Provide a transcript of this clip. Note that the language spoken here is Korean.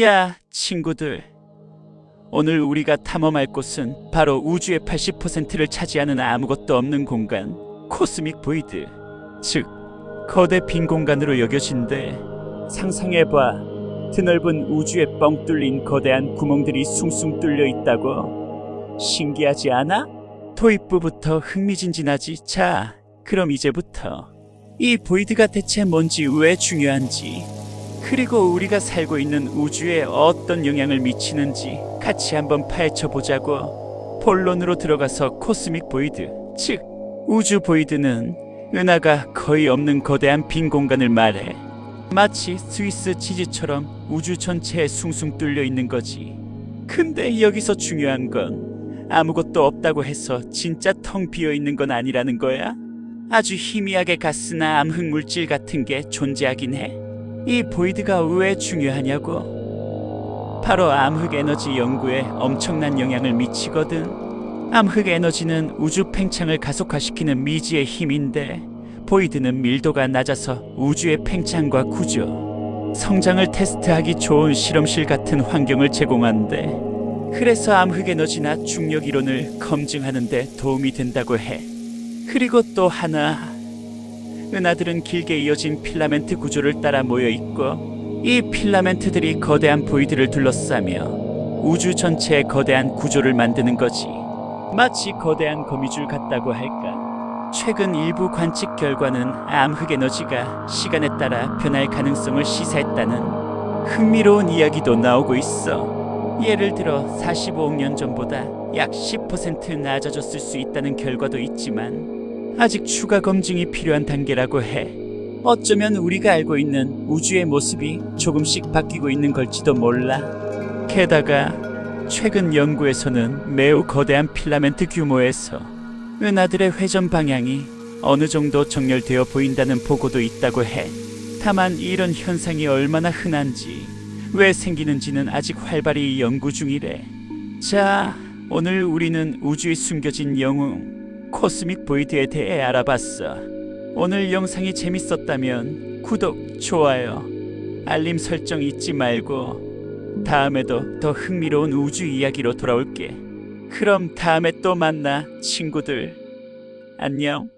야, 친구들. 오늘 우리가 탐험할 곳은 바로 우주의 80%를 차지하는 아무것도 없는 공간, 코스믹 보이드. 즉, 거대 빈 공간으로 여겨진대. 상상해봐. 드넓은 우주에 뻥 뚫린 거대한 구멍들이 숭숭 뚫려 있다고. 신기하지 않아? 도입부부터 흥미진진하지. 자, 그럼 이제부터 이 보이드가 대체 뭔지 왜 중요한지 그리고 우리가 살고 있는 우주에 어떤 영향을 미치는지 같이 한번 파헤쳐 보자고. 본론으로 들어가서 코스믹 보이드, 즉 우주 보이드는 은하가 거의 없는 거대한 빈 공간을 말해. 마치 스위스 치즈처럼 우주 전체에 숭숭 뚫려 있는 거지. 근데 여기서 중요한 건 아무것도 없다고 해서 진짜 텅 비어 있는 건 아니라는 거야. 아주 희미하게 가스나 암흑 물질 같은 게 존재하긴 해. 이 보이드가 왜 중요하냐고? 바로 암흑 에너지 연구에 엄청난 영향을 미치거든. 암흑 에너지는 우주 팽창을 가속화시키는 미지의 힘인데 보이드는 밀도가 낮아서 우주의 팽창과 구조, 성장을 테스트하기 좋은 실험실 같은 환경을 제공한대. 그래서 암흑 에너지나 중력 이론을 검증하는 데 도움이 된다고 해. 그리고 또 하나 은하들은 길게 이어진 필라멘트 구조를 따라 모여 있고 이 필라멘트들이 거대한 보이드를 둘러싸며 우주 전체의 거대한 구조를 만드는 거지. 마치 거대한 거미줄 같다고 할까. 최근 일부 관측 결과는 암흑 에너지가 시간에 따라 변할 가능성을 시사했다는 흥미로운 이야기도 나오고 있어. 예를 들어 45억 년 전보다 약 10% 낮아졌을 수 있다는 결과도 있지만 아직 추가 검증이 필요한 단계라고 해. 어쩌면 우리가 알고 있는 우주의 모습이 조금씩 바뀌고 있는 걸지도 몰라. 게다가 최근 연구에서는 매우 거대한 필라멘트 규모에서 은하들의 회전 방향이 어느 정도 정렬되어 보인다는 보고도 있다고 해. 다만 이런 현상이 얼마나 흔한지, 왜 생기는지는 아직 활발히 연구 중이래. 자, 오늘 우리는 우주에 숨겨진 영웅, 코스믹 보이드에 대해 알아봤어. 오늘 영상이 재밌었다면 구독, 좋아요, 알림 설정 잊지 말고 다음에도 더 흥미로운 우주 이야기로 돌아올게. 그럼 다음에 또 만나, 친구들. 안녕.